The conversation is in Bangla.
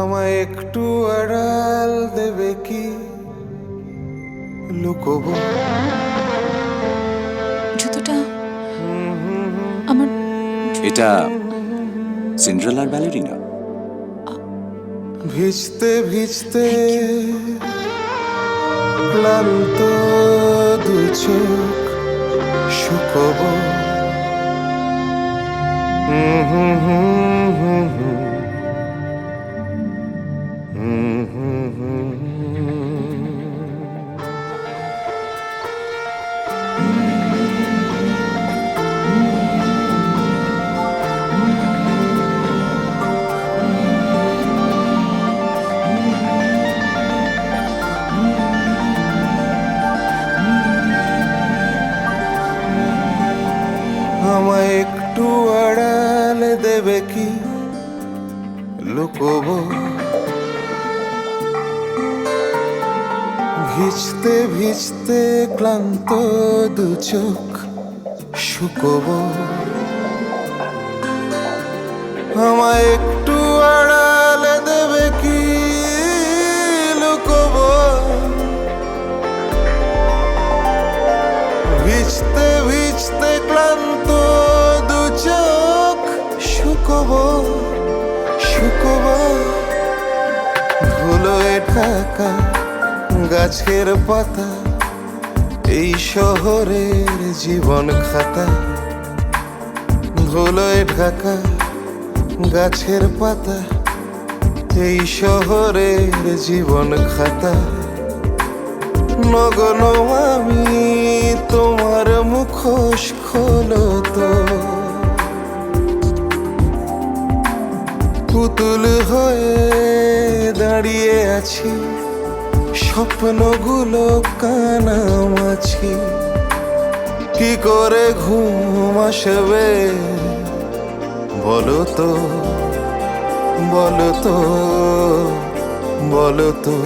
আমায় একটু আড়াল দেবে কি? লুকোবো। জুতোটা আমার এটা সিন্ড্রেলার ব্যালেরিনা ভিজতে ভিজতে ক্লান্ত দু চোখ শুকোবো। হুম হুম হুম। আমায় একটু আড়ালে দেবে কি? লুকোবো। ভিজতে ভিজতে ক্লান্ত দু চোখ শুকোবো। আমায় একটু আড়ালে দেবে কি? লুকোবো। ভিজতে ভিজতে ক্লান্ত শুকোবো শুকোবো। ধুলোয় ঢাকা, গাছের পাতা, এই শহরের জীবন খাতা। ধুলোয় ঢাকা, গাছের পাতা, এই শহরের জীবন খাতা। নগন আমি তোমার মুখোশ খোলো তো। পুতুল হয়ে দাঁড়িয়ে আছি। স্বপ্নগুলো কানামাছি কি করে ঘুম আসবে? বলো তো বলো তো বলো তো